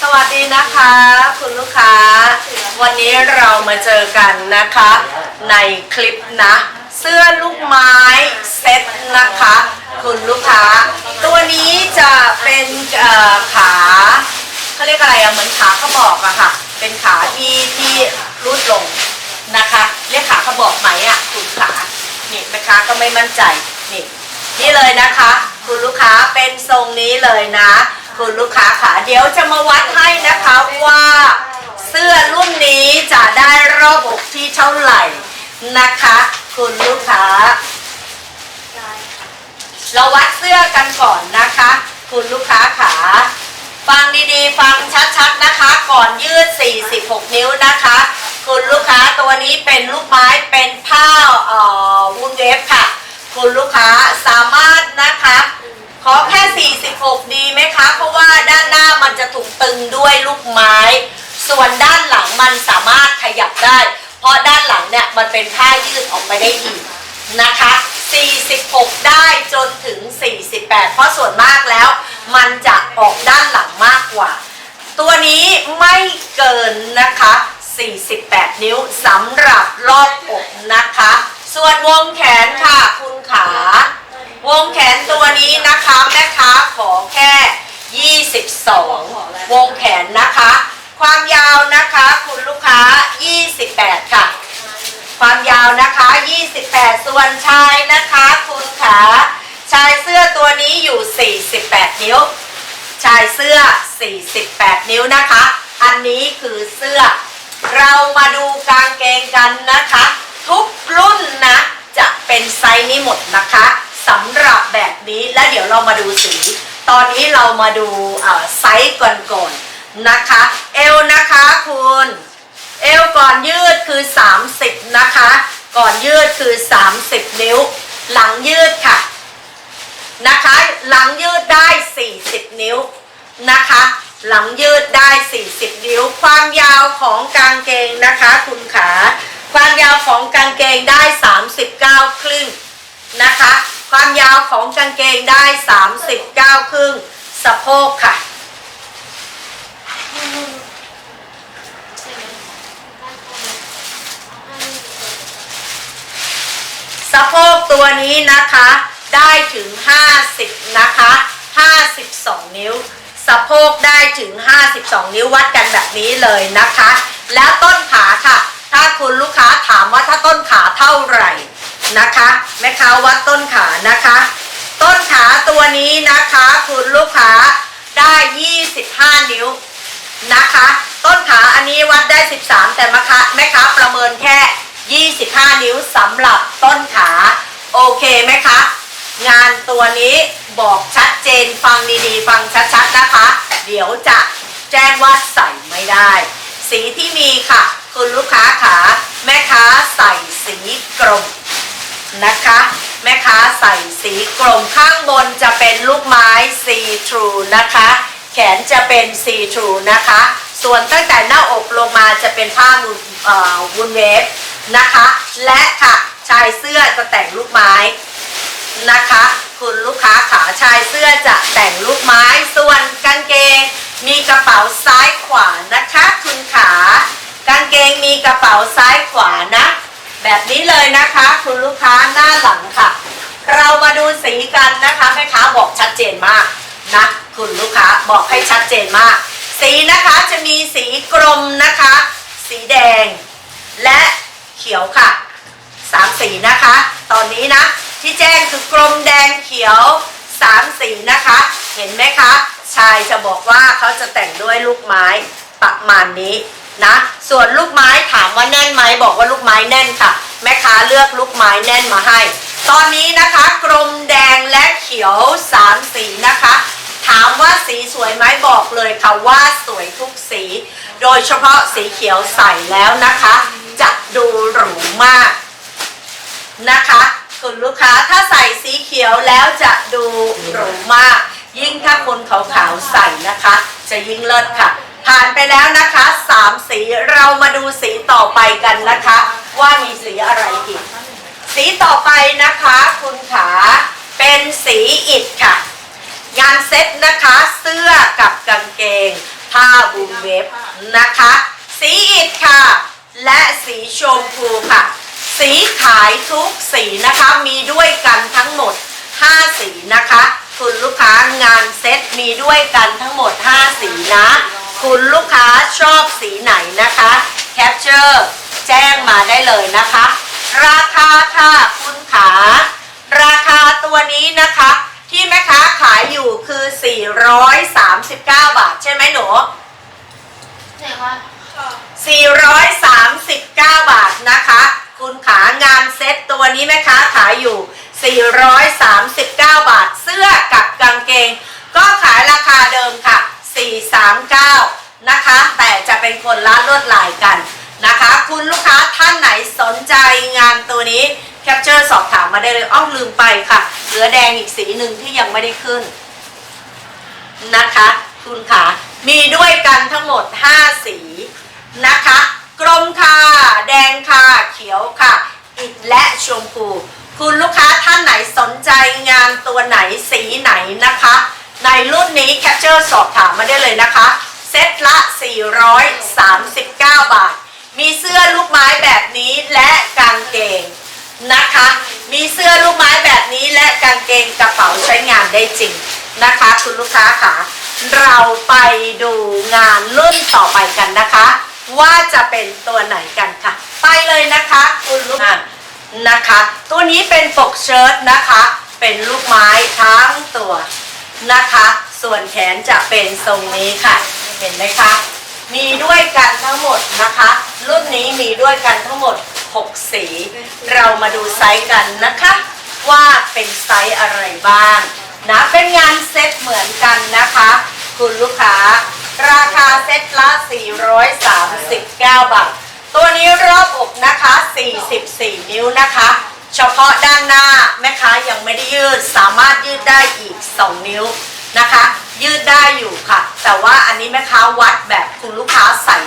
สวัสดีนะคะ คุณลูกค้า วันนี้เรามาเจอกันนะคะ ในคลิปนะ เสื้อลูกไม้เซ็ตนะคะ คุณลูกค้า ตัวนี้จะเป็นเอ่อขาเขาเรียกอะไรอะเหมือนขาเขาบอกอะค่ะ เป็นขาที่ที่รูดลงนะคะ เรียกขาเขาบอกไหมอะคุณขานี่นะคะก็ไม่มั่นใจนี่นี่เลยนะคะ คุณลูกค้าเป็นทรงนี้เลยนะ คุณลูกค้าค่ะ เดี๋ยวจะมาวัดให้นะคะว่าเสื้อรุ่นนี้จะได้รอบอกที่เท่าไหร่นะคะ คุณลูกค้า เราวัดเสื้อกันก่อนนะคะ คุณลูกค้าขาฟังดีๆ ฟังชัดๆนะคะ ก่อนยืด 46 นิ้วนะคะ คุณลูกค้าตัวนี้เป็นลูกไม้เป็นผ้าเอ่อวุ้นเวฟค่ะ คุณลูกค้าสามารถนะคะ ขอแค่ 46 ดีไหม เพราะว่าด้านหน้ามันจะถูกตึงด้วยลูกไม้ ส่วนด้านหลังมันสามารถขยับได้ เพราะด้านหลังเนี่ยมันเป็นผ้ายืดออกไปได้อีกนะคะ 46 ได้จนถึง 48 เพราะส่วนมากแล้ว มันจะออกด้านหลังมากกว่า ตัวนี้ไม่เกินนะคะ 48 นิ้วสำหรับรอบอกนะคะ ส่วนวงแขนค่ะคุณขาวงแขนตัวนี้นะคะแม่ค้าขอแค่ 22 วงแขนนะคะ ความยาวนะคะคุณลูกค้า 28 ค่ะ ความยาวนะคะ 28 ส่วนชายนะคะคุณขาชายเสื้อตัวนี้อยู่ 48 นิ้ว ชายเสื้อ 48 นิ้วนะคะ อันนี้คือเสื้อ เรามาดูกางเกงกันนะคะ ทุกรุ่นนะจะเป็นไซส์นี้หมดนะคะสำหรับแบบนี้และเดี๋ยวเรามาดูสี ตอนนี้เรามาดูไซส์ก่อนๆนะคะ เอวนะคะคุณ เอวก่อนยืดคือ 30 นะคะ ก่อนยืดคือ 30 นิ้ว หลังยืดค่ะนะคะ หลังยืดได้ 40 นิ้วนะคะ หลังยืดได้ 40 นิ้ว ความยาวของกางเกงนะคะ คุณขา ความยาวของกางเกงได้ 39 ครึ่งนะคะ ความยาวของกางเกงได้ 39 ครึ่งสะโพกค่ะ สะโพกตัวนี้นะคะได้ถึง 50 นะคะ 52 นิ้ว สะโพกได้ถึง 52 นิ้ววัดกันแบบนี้เลยนะคะ แล้วต้นขาค่ะ ถ้าคุณลูกค้าถามว่าถ้าต้นขาเท่าไหร่ นะคะ แม่ค้าวัดต้นขานะคะ ต้นขาตัวนี้นะคะคุณลูกค้าได้ 25 นิ้วนะคะ ต้นขาอันนี้วัดได้ 13 แต่มคะแม่ค้าประเมินแค่ 25 นิ้วสำหรับต้นขา โอเคไหมคะงานตัวนี้บอกชัดเจนฟังดีๆ ฟังชัดๆนะคะ เดี๋ยวจะแจ้งว่าใส่ไม่ได้ สีที่มีค่ะ คุณลูกค้าขาแม่ค้าใส่สีกรม นะคะ แม่ค้าใส่สีกลมข้างบนจะเป็นลูกไม้ซีทรูนะคะ แขนจะเป็นซีทรูนะคะ ส่วนตั้งแต่หน้าอกลงมาจะเป็นผ้าวุนเอ่อวุนเวฟนะคะ และค่ะชายเสื้อจะแต่งลูกไม้นะคะ คุณลูกค้าขาชายเสื้อจะแต่งลูกไม้ส่วนกางเกง มีกระเป๋าซ้ายขวานะคะ คุณขากางเกงมีกระเป๋าซ้ายขวานะ แบบนี้เลยนะคะ คุณลูกค้าหน้าหลังค่ะ เรามาดูสีกันนะคะแม่ค้าบอกชัดเจนมากนะคุณลูกค้าบอกให้ชัดเจนมาก สีนะคะจะมีสีกรมนะคะ สีแดง และเขียวค่ะสามสีนะคะ ตอนนี้นะ ที่แจ้งคือกรมแดงเขียวสามสีนะคะ เห็นไหมคะ ชายจะบอกว่าเขาจะแต่งด้วยลูกไม้ประมาณนี้ นะ ส่วนลูกไม้ถามว่าแน่นไหมบอกว่าลูกไม้แน่นค่ะ แม่ค้าเลือกลูกไม้แน่นมาให้ ตอนนี้นะคะกรมแดงและเขียวสามสีนะคะ ถามว่าสีสวยไหมบอกเลยค่ะว่าสวยทุกสี โดยเฉพาะสีเขียวใส่แล้วนะคะ จะดูหรูมากนะคะคุณลูกค้าถ้าใส่สีเขียวแล้วจะดูหรูมาก ยิ่งถ้าคนขาวๆใส่นะคะ จะยิ่งเลิศค่ะ ผ่านไปแล้วนะคะสามสีเรามาดูสีต่อไปกันนะคะ ว่ามีสีอะไรอีก สีต่อไปนะคะคุณขาเป็นสีอิฐค่ะ งานเซ็ตนะคะเสื้อกับกางเกง ผ้าบูมเวฟนะคะ สีอิฐค่ะ และสีชมพูค่ะ สีขายทุกสีนะคะมีด้วยกันทั้งหมด 5 สีนะคะ คุณลูกค้างานเซ็ตมีด้วยกันทั้งหมด 5 สีนะ คุณลูกค้าชอบสีไหนนะคะแคปเจอร์แจ้งมาได้เลยนะคะ ราคาค่ะคุณขาราคาตัวนี้นะคะ ที่แม่ค้าขายอยู่คือ 439 บาท ใช่ไหมหนูไหนวะ439 บาทนะคะ คุณขางานเซ็ตตัวนี้แม่ค้าขายอยู่ 439 บาท เสื้อกับกางเกง ก็ขายราคาเดิมค่ะ 439 นะคะ แต่จะเป็นคนละลวดลายกันนะคะ คุณลูกค้าท่านไหนสนใจงานตัวนี้แคปเจอร์สอบถามมาได้เลยอ้อลืมไปค่ะ เหลือแดงอีกสีหนึ่งที่ยังไม่ได้ขึ้นนะคะ คุณขามีด้วยกันทั้งหมด 5 สีนะคะ กรมค่ะ แดงค่ะ เขียวค่ะ อิฐและชมพู คุณลูกค้าท่านไหนสนใจงานตัวไหนสีไหนนะคะ ในรุ่นนี้แคปเจอร์สอบถามมาได้เลยนะคะ เซตละ 439 บาท มีเสื้อลูกไม้แบบนี้และกางเกงนะคะ มีเสื้อลูกไม้แบบนี้และกางเกงกระเป๋าใช้งานได้จริงนะคะ คุณลูกค้าค่ะ เราไปดูงานรุ่นต่อไปกันนะคะ ว่าจะเป็นตัวไหนกันค่ะ ไปเลยนะคะคุณลูกค้านะคะ ตัวนี้เป็นปกเชิ้ตนะคะ เป็นลูกไม้ทั้งตัว นะคะ ส่วนแขนจะเป็นทรงนี้ค่ะ เห็นไหมคะ มีด้วยกันทั้งหมดนะคะ รุ่นนี้มีด้วยกันทั้งหมด 6 สี เรามาดูไซส์กันนะคะ ว่าเป็นไซส์อะไรบ้างนะเป็นงานเซ็ตเหมือนกันนะคะ คุณลูกค้า ราคาเซ็ตละ 439 บาท ตัวนี้รอบอกนะคะ 44 นิ้วนะคะ เฉพาะด้านหน้าแม่ค้ายังไม่ได้ยืดสามารถยืดได้อีก 2 นิ้วนะคะ ยืดได้อยู่ค่ะ แต่ว่าอันนี้แม่ค้าวัดแบบคุณลูกค้าใส่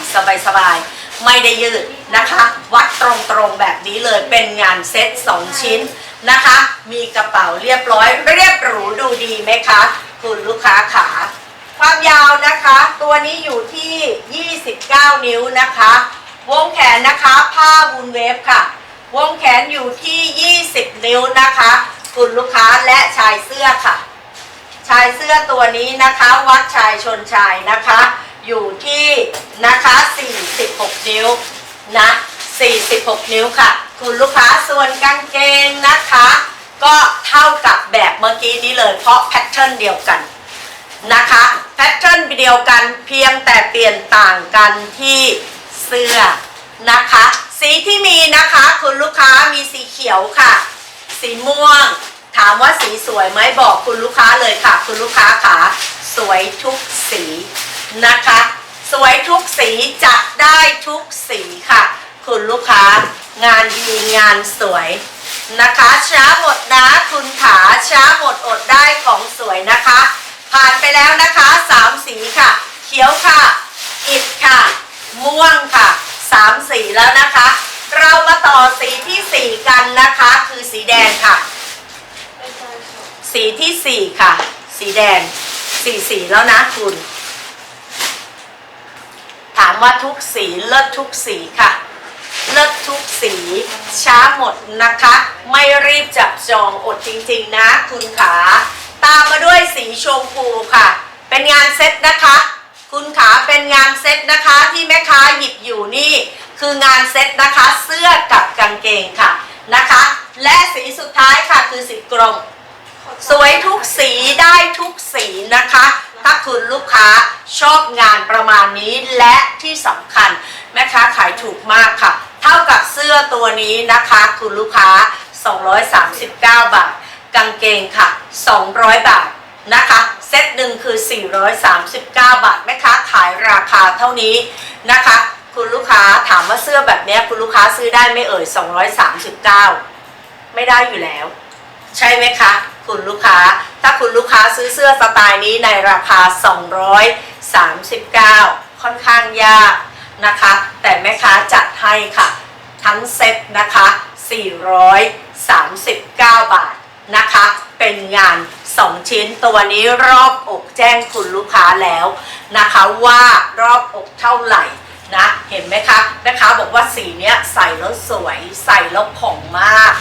สบายๆไม่ได้ยืดนะคะ วัดตรงๆแบบนี้เลยเป็นงานเซ็ต2 ชิ้นนะคะ มีกระเป๋าเรียบร้อย เรียบหรูดูดีไหมคะ คุณลูกค้าขาความยาวนะคะ ตัวนี้อยู่ที่ 29 นิ้วนะคะ วงแขนนะคะ ผ้าวูลเวฟค่ะ วงแขนอยู่ที่ 20 นิ้วนะคะคุณลูกค้าและชายเสื้อค่ะ ชายเสื้อตัวนี้นะคะ วัดชายชนชายนะคะ อยู่ที่นะคะ 46 นิ้วนะ 46 นิ้วค่ะ คุณลูกค้าส่วนกางเกงนะคะ ก็เท่ากับแบบเมื่อกี้นี้เลย เพราะแพทเทิร์นเดียวกันนะคะแพทเทิร์นเดียวกันเพียงแต่เปลี่ยนต่างกันที่เสื้อ นะคะ สีที่มีนะคะคุณลูกค้ามีสีเขียวค่ะ สีม่วง ถามว่าสีสวยไหมบอกคุณลูกค้าเลยค่ะ คุณลูกค้าขาสวยทุกสีนะคะ สวยทุกสีจะได้ทุกสีค่ะ คุณลูกค้างานดีงานสวยนะคะ ช้าหมดนะคุณขาช้าหมดอดได้ของสวยนะคะ ผ่านไปแล้วนะคะสามสีค่ะ เขียวค่ะ อิฐค่ะ ม่วงค่ะ สีแล้วนะคะ เรามาต่อสีที่สี่กันนะคะ คือสีแดงค่ะ สีที่สี่ค่ะ สีแดงสี่สีแล้วนะคุณ ถามว่าทุกสีเลิศทุกสีค่ะ เลิศทุกสีช้าหมดนะคะ ไม่รีบจับจองอดจริง ๆ นะ คุณขาตามมาด้วยสีชมพูค่ะ เป็นงานเซ็ตนะคะ คุณขาเป็นงานเซ็ตนะคะที่แม่ค้าหยิบอยู่นี่ คืองานเซ็ตนะคะเสื้อกับกางเกงค่ะนะคะ และสีสุดท้ายค่ะคือสีกรมสวยทุกสีได้ทุกสีนะคะ ถ้าคุณลูกค้าชอบงานประมาณนี้และที่สำคัญแม่ค้าขายถูกมากค่ะ เท่ากับเสื้อตัวนี้นะคะ คุณลูกค้า 239 บาท กางเกงค่ะ 200 บาทนะคะ เซตหนึ่งคือ 439 บาทแม่ค้าขายราคาเท่านี้นะคะ คุณลูกค้าถามว่าเสื้อแบบนี้คุณลูกค้าซื้อได้ไม่เอ่ย 239 ไม่ได้อยู่แล้ว ใช่ไหมคะ คุณลูกค้า ถ้าคุณลูกค้าซื้อเสื้อสไตล์นี้ในราคา 239 ค่อนข้างยากนะคะ แต่แม่ค้าจัดให้ค่ะ ทั้งเซ็ตนะคะ 439 บาทนะคะ เป็นงาน 2 ชิ้นตัวนี้รอบอกแจ้งคุณลูกค้าแล้วนะคะว่ารอบอกเท่าไหร่ นะเห็นไหมคะแม่ค้าบอกว่าสีเนี้ยใส่แล้วสวย ใส่แล้วผ่องมาก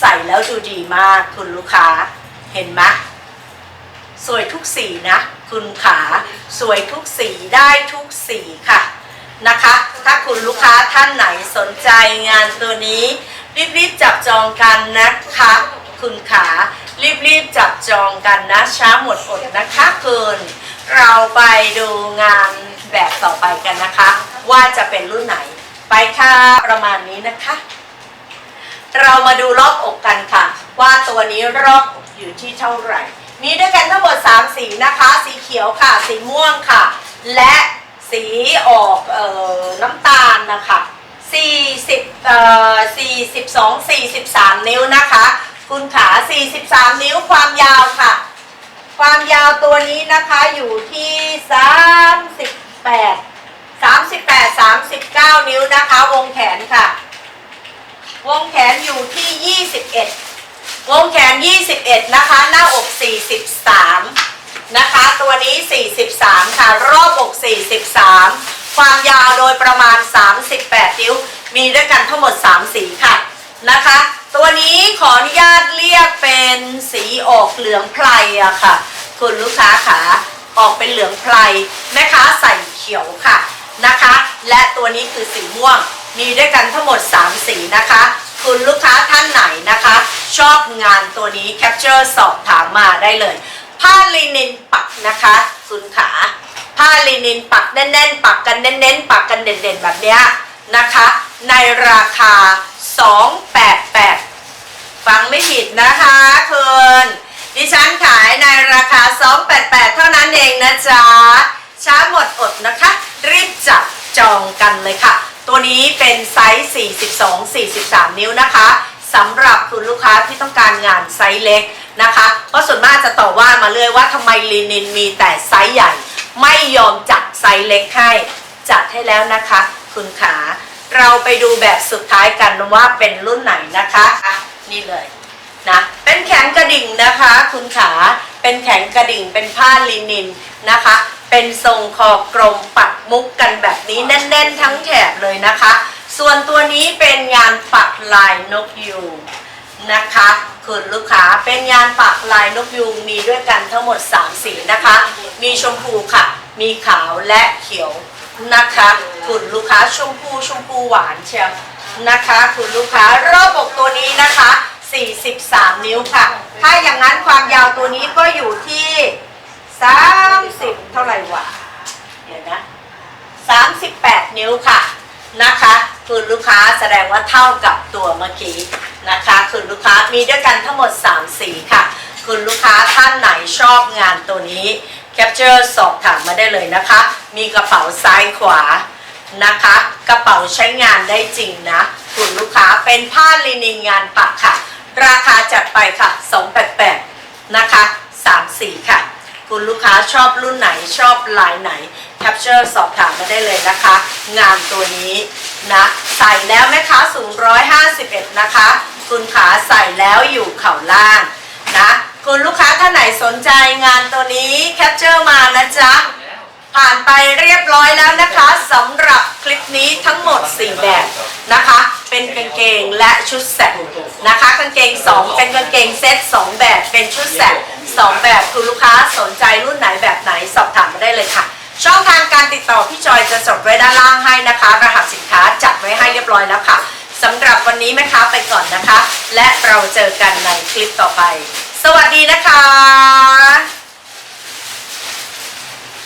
ใส่แล้วดูดีมากคุณลูกค้าเห็นไหมสวยทุกสีนะคุณขาสวยทุกสีได้ทุกสีค่ะนะคะ ถ้าคุณลูกค้าท่านไหนสนใจงานตัวนี้ รีบๆจับจองกันนะคะ คุณขารีบๆจับจองกันนะช้าหมดอดนะคะคุณเราไปดูงานแบบต่อไปกันนะคะ ว่าจะเป็นรุ่นไหน ไปค่ะประมาณนี้นะคะ เรามาดูรอบอกกันค่ะ ว่าตัวนี้รอบอกอยู่ที่เท่าไหร่ มีด้วยกันทั้งหมด 3 สีนะคะ สีเขียวค่ะ สีม่วงค่ะ และสีออกเอ่อน้ำตาลนะคะ40เอ่อ42 43 นิ้วนะคะ คุณขา 43 นิ้วความยาวค่ะ ความยาวตัวนี้นะคะอยู่ที่ 38 38 39 นิ้วนะคะ วงแขนค่ะ วงแขนอยู่ที่ 21 วงแขน 21 นะคะ หน้าอก 43 นะคะ ตัวนี้ 43 ค่ะ รอบอก 43 ความยาวโดยประมาณ 38 นิ้ว มีด้วยกันทั้งหมด 3 สีค่ะนะคะ ตัวนี้ขออนุญาตเรียกเป็นสีออกเหลืองไพรอะค่ะ คุณลูกค้าขาออกเป็นเหลืองไพรแม่ค้าใส่เขียวค่ะ นะคะ และตัวนี้คือสีม่วง มีด้วยกันทั้งหมด 3 สีนะคะ คุณลูกค้าท่านไหนนะคะ ชอบงานตัวนี้แคปเจอร์สอบถามมาได้เลย ผ้าลินินปักนะคะคุณขาผ้าลินินปักแน่นๆ ปักกันเน้นๆ ปักกันเด่นๆ แบบเนี้ยนะคะ ในราคา 288 ฟังไม่ผิดนะคะคุณดิฉันขายในราคา 288 เท่านั้นเองนะจ๊ะ ช้าหมดอดนะคะ รีบ กันเลยค่ะ ตัวนี้เป็นไซส์ 42 43 นิ้วนะคะสำหรับคุณลูกค้าที่ต้องการงานไซส์เล็กนะคะ เพราะส่วนมากจะต่อว่ามาเลยว่าทำไมลีนินมีแต่ไซส์ใหญ่ ไม่ยอมจัดไซส์เล็กให้ จัดให้แล้วนะคะ คุณขาเราไปดูแบบสุดท้ายกันว่าเป็นรุ่นไหนนะคะนี่เลยนะเป็นแขนกระดิ่งนะคะ คุณขาเป็นแขนกระดิ่งเป็นผ้าลินินนะคะ เป็นทรงคอกลมปักมุกกันแบบนี้แน่น ๆ ทั้งแถบเลยนะคะ ส่วนตัวนี้เป็นงานปักลายนกยูงนะคะคุณลูกค้าเป็นงานปักลายนกยูงมีด้วยกันทั้งหมด 3 สีนะคะ มีชมพูค่ะ มีขาวและเขียวนะคะคุณลูกค้าชมพูชมพูหวานเชียวนะคะคุณลูกค้ารอบอกตัวนี้นะคะ 43 นิ้วค่ะ ถ้าอย่างนั้นความยาวตัวนี้ก็อยู่ที่ 30เท่าไหร่วะเดี๋ยวนะ38นิ้วค่ะนะคะคุณลูกค้าแสดงว่าเท่ากับตัวเมื่อกี้นะคะคุณลูกค้ามีด้วยกันทั้งหมด 3 สีค่ะ คุณลูกค้าท่านไหนชอบงานตัวนี้แคปเจอร์สอบถามมาได้เลยนะคะ มีกระเป๋าซ้ายขวานะคะ กระเป๋าใช้งานได้จริงนะ คุณลูกค้าเป็นผ้าลินินงานปักค่ะ ราคาจัดไปค่ะ 288 นะคะ 3 สีค่ะ คุณลูกค้าชอบรุ่นไหนชอบลายไหนแคปเจอร์สอบถามมาได้เลยนะคะ งานตัวนี้นะใส่แล้วแม่ค้าสูง 151 นะคะ คุณขาใส่แล้วอยู่เข่าล่างนะคุณลูกค้าท่านไหนสนใจงานตัวนี้แคปเจอร์มานะจ๊ะผ่านไปเรียบร้อยแล้วนะคะสำหรับคลิปนี้ทั้งหมด 4 แบบนะคะ เป็นกางเกงและชุดแสกนะคะกางเกง2เป็นกางเกงเซ็ต2แบบเป็นชุดแสก2แบบคุณลูกค้าสนใจรุ่นไหนแบบไหนสอบถามมาได้เลยค่ะ ช่องทางการติดต่อพี่จอยจะจดไว้ด้านล่างให้นะคะ รหัสสินค้าจัดไว้ให้เรียบร้อยแล้วค่ะสำหรับวันนี้แม่ค้าไปก่อนนะคะ และเราเจอกันในคลิปต่อไป สวัสดีนะคะ